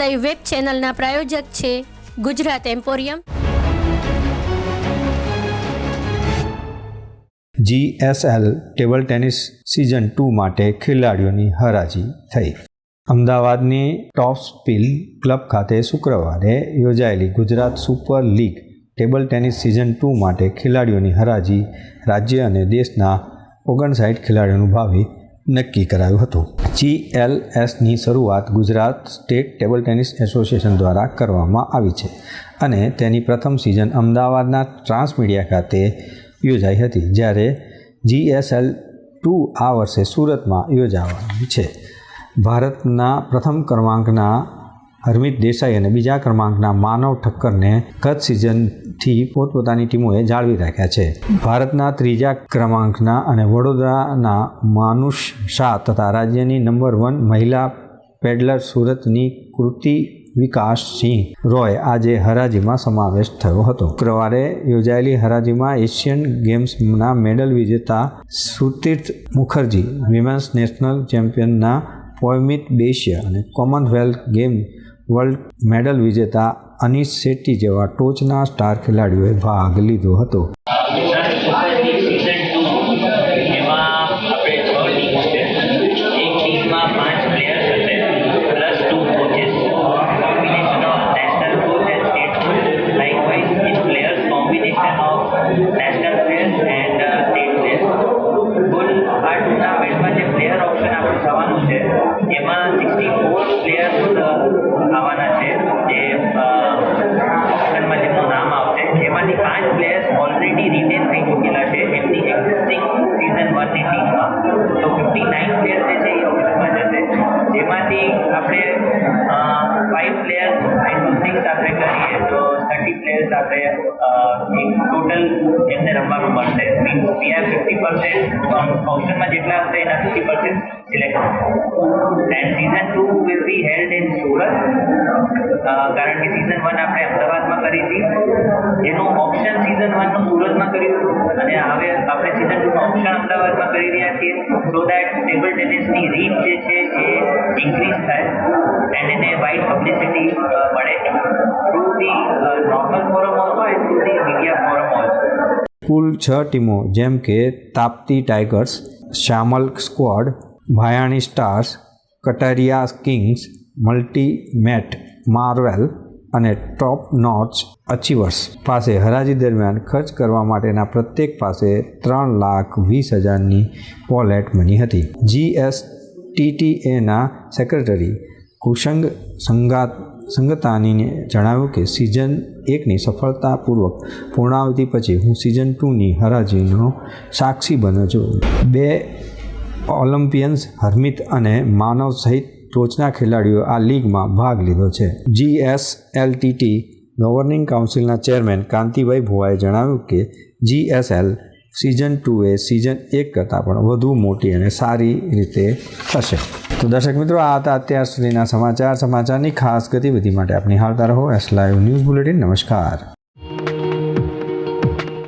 Live web ચેનલના પ્રાયોજક છે Gujarat emporium GSL table tennis season two માટે ખેલાડીઓની હરાજી થઈ. અમદાવાદની ટોપ સ્પીલ ક્લબ ખાતે શુક્રવારે યોજાયેલી Gujarat super league table tennis season two માટે ખેલાડીઓની હરાજી રાજ્ય અને દેશના ઓગણસાઠ ખેલાડીઓનું ભાવિ નક્કી કરાયું હતું. જીએલએસની શરૂઆત Gujarat state table tennis association દ્વારા કરવામાં આવી છે અને તેની પ્રથમ સિઝન અમદાવાદના ટ્રાન્સમીડિયા ખાતે યોજાઈ હતી, જ્યારે જીએસએલ ટુ આ વર્ષે સુરતમાં યોજાવાની છે. ભારતના પ્રથમ ક્રમાંકના હરમિત દેસાઈ અને બીજા ક્રમાંકના માનવ ઠક્કરને ગત સિઝનથી પોતપોતાની ટીમોએ જાળવી રાખ્યા છે. ભારતના ત્રીજા ક્રમાંકના અને વડોદરાના માનુષ શાહ તથા રાજ્યની નંબર વન મહિલા પેડલર સુરતની કૃતિ વિકાસ સિંહ રોય આજે હરાજીમાં સમાવેશ થયો હતો. શુક્રવારે યોજાયેલી હરાજીમાં એશિયન ગેમ્સના મેડલ વિજેતા સુતીર્થ મુખર્જી, વિમેન્સ નેશનલ ચેમ્પિયનના પોયમિત બેશિયા અને કોમનવેલ્થ ગેમ વર્લ્ડ મેડલ વિજેતા અનીશ શેટ્ટી જેવા ટોચના સ્ટાર ખેલાડીઓએ ભાગ લીધો હતો એમાં આપણે આપણે ટોટલ એમને રમવાનું મળશે. Means we have fifty percent ઓપ્શનમાં જેટલા હશે એના fifty percent select and season two will be held in Surat કારણ કે સિઝન વન આપણે અમદાવાદમાં કરી હતી. જેનું ઓપ્શન સિઝન વનનું સુરતમાં કર્યું અને હવે આપણે સિઝન ટુનું ઓપ્શન અમદાવાદમાં કરી રહ્યા છીએ. સો દેટ ટેબલ ટેનિસની રીચ જે છે એ ઇન્ક્રીઝ થાય. એન્ડ એને વાઇડ પબ્લિસિટી મળે. Through the normal forum also and through the media forum also કુલ છ ટીમો જેમ કે Tapti tigers Shyamal squad, Bhayani stars, Kataria kings, multi mate, Marvel અને ટોપ નોચ અચીવર્સ પાસે હરાજી દરમિયાન ખર્ચ કરવા માટેના પ્રત્યેક પાસે ત્રણ લાખ વીસ હજારની વોલેટ મની હતી. જીએસટીટીએના સેક્રેટરી કુશંગ સંગાત સંગતાનીને જણાવ્યું કે સિઝન એકની સફળતાપૂર્વક પૂર્ણાવતિ પછી હું સિઝન ટુની હરાજીનો સાક્ષી બન્યો છું. બે ઓલિમ્પિયન્સ હરમિત અને માનવ સહિત ટોચના ખેલાડીઓ આ લીગમાં ભાગ લીધો છે. જીએસએલટીટી ગવર્નિંગ કાઉન્સિલના ચેરમેન કાંતિભાઈ ભુવાએ જણાવ્યું કે જીએસએલ સિઝન ટુ એ સિઝન એક કરતાં પણ વધુ મોટી અને સારી રીતે થશે. તો દર્શક મિત્રો, આ હતા અત્યાર સુધીના સમાચાર. સમાચારની ખાસ ગતિવિધિ માટે આપની હાલતા રહો. એસ લાઈવ ન્યૂઝ બુલેટિન નમસ્કાર.